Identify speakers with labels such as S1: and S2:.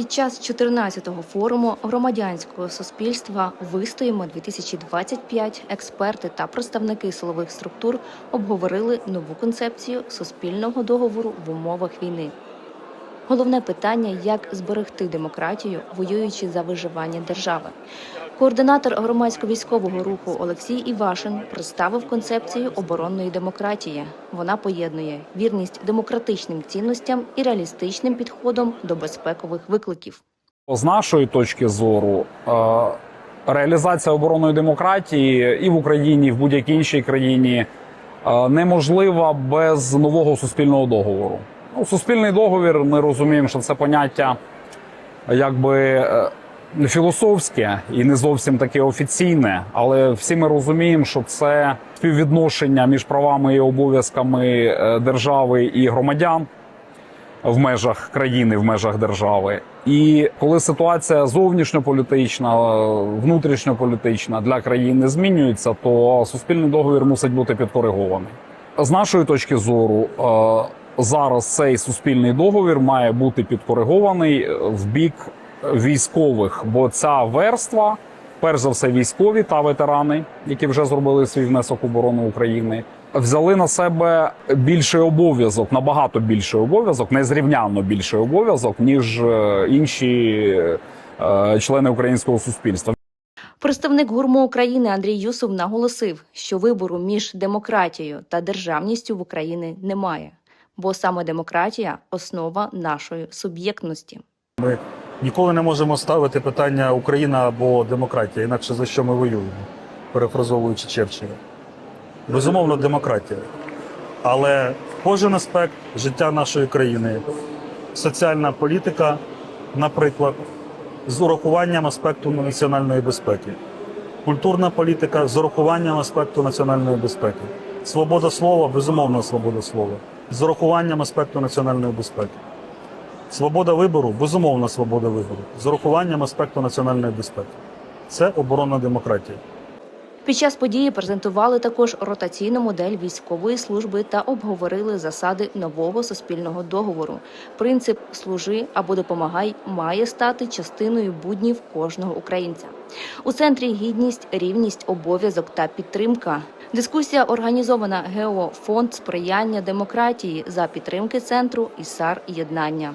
S1: Під час 14-го форуму громадянського суспільства Вистоїмо 2025 експерти та представники силових структур обговорили нову концепцію суспільного договору в умовах війни. Головне питання як зберегти демократію, воюючи за виживання держави. Координатор громадсько-військового руху Олексій Івашин представив концепцію оборонної демократії. Вона поєднує вірність демократичним цінностям і реалістичним підходом до безпекових викликів.
S2: З нашої точки зору, е, реалізація оборонної демократії і в Україні, і в будь-якій іншій країні е, неможлива без нового суспільного договору. Ну, суспільний договір, ми розуміємо, що це поняття якби е, філософське і не зовсім таке офіційне, але всі ми розуміємо, що це співвідношення між правами і обов'язками е, держави і громадян в межах країни, в межах держави. І коли ситуація зовнішньополітична, внутрішньополітична для країни змінюється, то суспільний договір мусить бути підкоригований. З нашої точки зору, е, зараз цей суспільний договір має бути підкоригований в бік військових, бо ця верства, перш за все, військові та ветерани, які вже зробили свій внесок у оборону України, взяли на себе більший обов'язок, набагато більший обов'язок, незрівнянно більший обов'язок, ніж е, інші е, члени українського суспільства.
S1: Представник гурмо України Андрій Юсов наголосив, що вибору між демократією та державністю в Україні немає, бо саме демократія основа нашої суб'єктності.
S3: Ми ніколи не можемо ставити питання Україна або демократія, інакше за що ми воюємо, перефразовуючи Черчилля. Безумовно, демократія. Але кожен аспект життя нашої країни, соціальна політика, наприклад, з урахуванням аспекту національної безпеки, культурна політика з урахуванням аспекту національної безпеки, свобода слова, безумовно, свобода слова, з урахуванням аспекту національної безпеки. Свобода вибору, безумовна свобода вибору, з урахуванням аспекту національної безпеки. Це оборонна демократія.
S1: Під час події презентували також ротаційну модель військової служби та обговорили засади нового суспільного договору. Принцип служи або допомагай має стати частиною буднів кожного українця. У центрі гідність, рівність, обов'язок та підтримка. Дискусія організована ГЕО Фонд сприяння демократії за підтримки центру ІСАР Єднання.